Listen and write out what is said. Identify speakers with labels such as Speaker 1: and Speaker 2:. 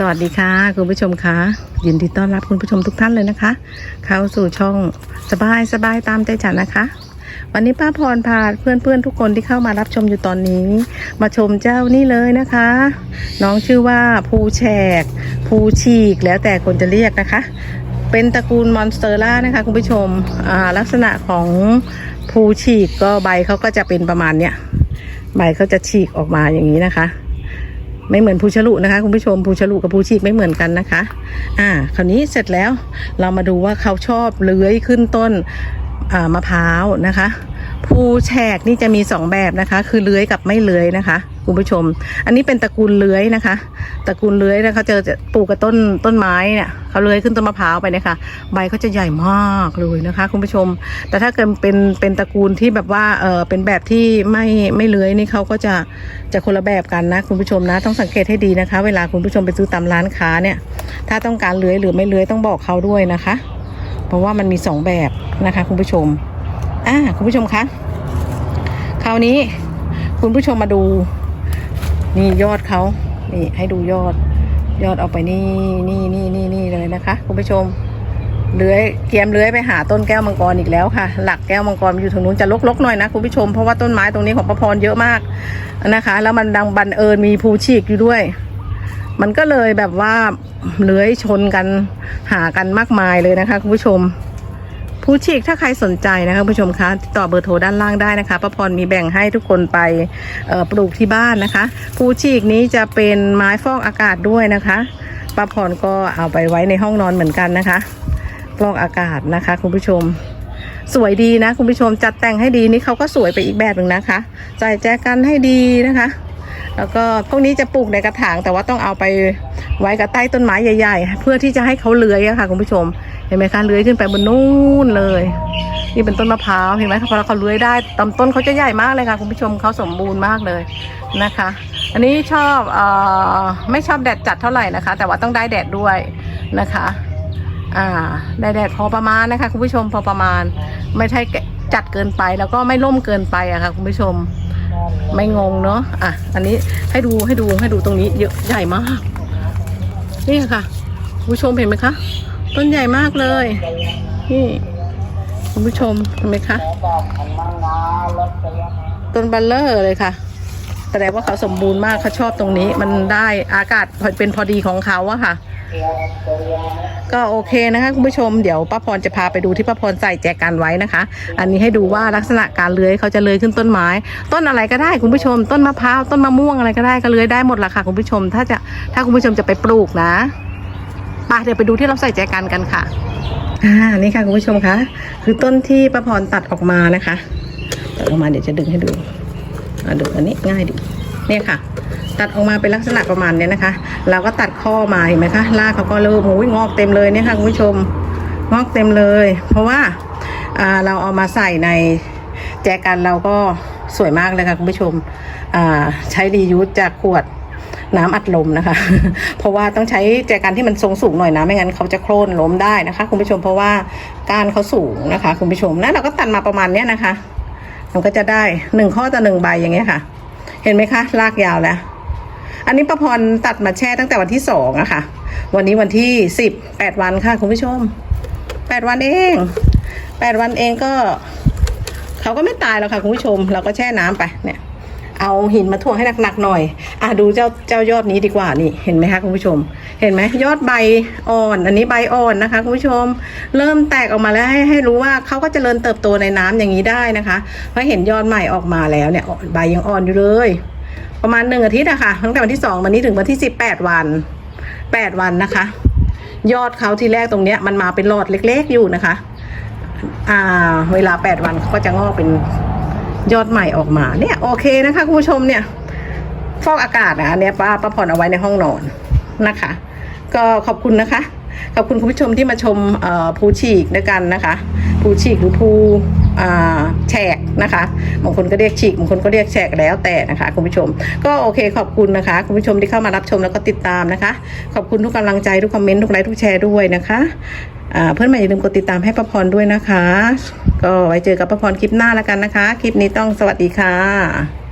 Speaker 1: สวัสดีค่ะคุณผู้ชมคะยินดีต้อนรับคุณผู้ชมทุกท่านเลยนะคะ เข้าสู่ช่องสบายสบายตามใจฉันนะคะ วันนี้ป้าพรพาเพื่อนเพื่อนๆทุกคนที่เข้ามารับชมอยู่ตอนนี้ มาชมเจ้านี่เลยนะคะ น้องชื่อว่าภูแฉกภูฉีกแล้วแต่คนจะเรียกนะคะ เป็นตระกูลมอนสเตอร่านะคะคุณผู้ชมลักษณะของภูฉีกก็ใบเขาก็จะเป็นประมาณเนี้ยใบเขาจะฉีกออกมาอย่างนี้นะคะ ไม่เหมือนภูชลุนะคะ คุณผู้ชมภูชลุกับภูชีกไม่เหมือนกันนะคะ อ่า คราวนี้เสร็จแล้วเรามาดูว่าเขาชอบเลื้อยขึ้นต้นมะพร้าวนะคะภูแฉกนี่จะมีสองแบบนะคะ คือเลื้อยกับไม่เลื้อยนะคะ คุณผู้ชม อันนี้เป็นตระกูลเลื้อยนะคะ ตระกูลเลื้อยนะเขาเจอจะปลูกกับต้นต้นไม้เนี่ยเขาเลื้อยขึ้นต้นมะพร้าวไปเนี่ยค่ะ ใบเขาจะใหญ่มากเลยนะคะ คุณผู้ชม แต่ถ้าเกิดเป็นเป็นตระกูลที่แบบว่าเออเป็นแบบที่ไม่ไม่เลื้อยนี่เขาก็จะจะคนละแบบกันนะ คุณผู้ชมนะ ต้องสังเกตให้ดีนะคะ เวลาคุณผู้ชมไปซื้อตามร้านค้าเนี่ย ถ้าต้องการเลื้อยหรือไม่เลื้อยต้องบอกเขาด้วยนะคะ เพราะว่ามันมีสองแบบนะคะ คุณผู้ชมอ่าคุณผู้ชมคะคราวนี้คุณผู้ชมมาดูนี่ยอดเขา นี่ให้ดูยอด ยอดเอาไปนี่นี่นี่นี่นี่เลยนะคะคุณผู้ชมเลื้อยเกียมเลื้อยไปหาต้นแก้วมังกรอีกแล้วค่ะ หลักแก้วมังกรอยู่ทางนู้นจะลกๆหน่อยนะคุณผู้ชมเพราะว่าต้นไม้ตรงนี้ของประพรเยอะมากนะคะ แล้วมันดังบันเอิญมีภูฉีกอยู่ด้วย มันก็เลยแบบว่าเลื้อยชนกันหากันมากมายเลยนะคะคุณผู้ชม ผู้ฉีกถ้าใครสนใจนะคะผู้ชมคะติดต่อเบอร์โทรด้านล่างได้นะคะป้าพรมีแบ่งให้ทุกคนไปปลูกที่บ้านนะคะผู้ฉีกนี้จะเป็นไม้ฟอกอากาศด้วยนะคะป้าพรก็เอาไปไว้ในห้องนอนเหมือนกันนะคะฟอกอากาศนะคะ คุณผู้ชม สวยดีนะ คุณผู้ชมจัดแต่งให้ดีนี่เขาก็สวยไปอีกแบบหนึ่งนะคะใส่แจกันให้ดีนะคะ แล้วก็พวกนี้จะปลูกในกระถางแต่ว่าต้องเอาไปไว้กับใต้ต้นไม้ใหญ่ ๆ เพื่อที่จะให้เขาเลื้อยอะค่ะคุณผู้ชม เห็นไหมคะเลื้อยขึ้นไปบนนู่นเลย นี่เป็นต้นมะพร้าวเห็นไหมพอเขาเลื้อยได้ลำต้นเขาจะใหญ่มากเลยค่ะคุณผู้ชมเขาสมบูรณ์มากเลยนะคะ อันนี้ชอบเออไม่ชอบแดดจัดเท่าไหร่นะคะ แต่ว่าต้องได้แดดด้วยนะคะอ่าได้แดดพอประมาณนะคะคุณผู้ชมพอประมาณ ไม่ใช่จัดเกินไปแล้วก็ไม่ร่มเกินไปอะค่ะคุณผู้ชมไม่งงเนาะอะอันนี้ให้ดูให้ดูให้ดูตรงนี้เยอะใหญ่มากนี่ค่ะคุณผู้ชมเห็นไหมคะ ต้นใหญ่มากเลย นี่คุณผู้ชมเห็นไหมคะ ต้นบัลเลอร์เลยค่ะ แสดงว่าเขาสมบูรณ์มากเขาชอบตรงนี้ มันได้อากาศเป็นพอดีของเขาอะค่ะ ก็โอเคนะคะคุณผู้ชมเดี๋ยวป้าพรจะพาไปดูที่ป้าพรใส่แจกันไว้นะคะ อันนี้ให้ดูว่าลักษณะการเลื้อยเขาจะเลื้อยขึ้นต้นไม้ ต้นอะไรก็ได้คุณผู้ชม ต้นมะพร้าวต้นมะม่วงอะไรก็ได้ก็เลื้อยได้หมดละค่ะคุณผู้ชม ถ้าจะถ้าคุณผู้ชมจะไปปลูกนะ ไปเดี๋ยวไปดูที่เราใส่แจกันกันค่ะ อ่า นี่ค่ะคุณผู้ชมคะ คือต้นที่ป้าพรตัดออกมานะคะ ตัดออกมาเดี๋ยวจะดึงให้ดูอ่าดูอันนี้ง่ายดี เนี่ยค่ะ ตัดออกมาเป็นลักษณะประมาณเนี้ยนะคะ เราก็ตัดข้อมาเห็นไหมคะ รากเขาก็เริ่มโอ้ยงอกเต็มเลยเนี่ยค่ะคุณผู้ชม งอกเต็มเลย เพราะว่าอ่าเราเอามาใส่ในแจกันเราก็สวยมากเลยค่ะคุณผู้ชมอ่าใช้รียูสจากขวด น้ำอัดลมนะคะ เพราะว่าต้องใช้แจกันที่มันทรงสูงหน่อยนะ ไม่งั้นเขาจะโค่นล้มได้นะคะ คุณผู้ชมเพราะว่าก้านเขาสูงนะคะ คุณผู้ชมแล้วเราก็ตัดมาประมาณเนี้ยนะคะ มันก็จะได้หนึ่งข้อต่อหนึ่งใบอย่างเงี้ยค่ะ เห็นไหมคะ ลากยาวแล้ว อันนี้ประพรตัดมาแช่ตั้งแต่วันที่สองอะค่ะ วันนี้วันที่สิบแปดวันค่ะ คุณผู้ชมแปดวันเองแปดวันเองก็เขาก็ไม่ตายหรอกค่ะคุณผู้ชม เราก็แช่น้ำไปเนี่ย เอาหินมาถ่วงให้หนักๆหน่อย อะดูเจ้าเจ้ายอดนี้ดีกว่านี่เห็นไหมคะคุณผู้ชม เห็นไหมยอดใบอ่อน อันนี้ใบอ่อนนะคะคุณผู้ชม เริ่มแตกออกมาแล้วให้ให้รู้ว่าเขาก็จเจริญเติบโตในน้ำอย่างนี้ได้นะคะเพราะเห็นยอดใหม่ออกมาแล้วเนี่ยใบยังอ่อนอยู่เลย ประมาณหนึ่งอาทิตย์อะค่ะตั้งแต่วันที่สองวันนี้ถึงวันที่สิบแปดวันแปดวันนะคะ ยอดเขาที่แรกตรงเนี้ยมันมาเป็นหลอดเล็ก ๆอยู่นะคะ อ่า เวลาแปดวันเขาก็จะงอกเป็น ยอดใหม่ออกมาเนี่ยโอเคนะคะคุณผู้ชมเนี่ยฟอกอากาศนะอันเนี้ยป้าป้าผ่อนเอาไว้ในห้องนอนนะคะ ก็ขอบคุณนะคะ ขอบคุณคุณผู้ชมที่มาชมเอ่อภูฉีกด้วยกันนะคะภูฉีกหรือภูอ่าแฉกนะคะบางคนก็เรียกฉีกบางคนก็เรียกแฉกแล้วแต่นะคะคุณผู้ชม ก็โอเคขอบคุณนะคะ คุณผู้ชมที่เข้ามารับชมแล้วก็ติดตามนะคะ ขอบคุณทุกกำลังใจทุกคอมเมนต์ทุกไลค์ทุกแชร์ด้วยนะคะ เพื่อนใหม่อย่าลืมกดติดตามให้ประพรด้วยนะคะ ก็ไว้เจอกับประพรคลิปหน้าแล้วกันนะคะ คลิปนี้ต้องสวัสดีค่ะ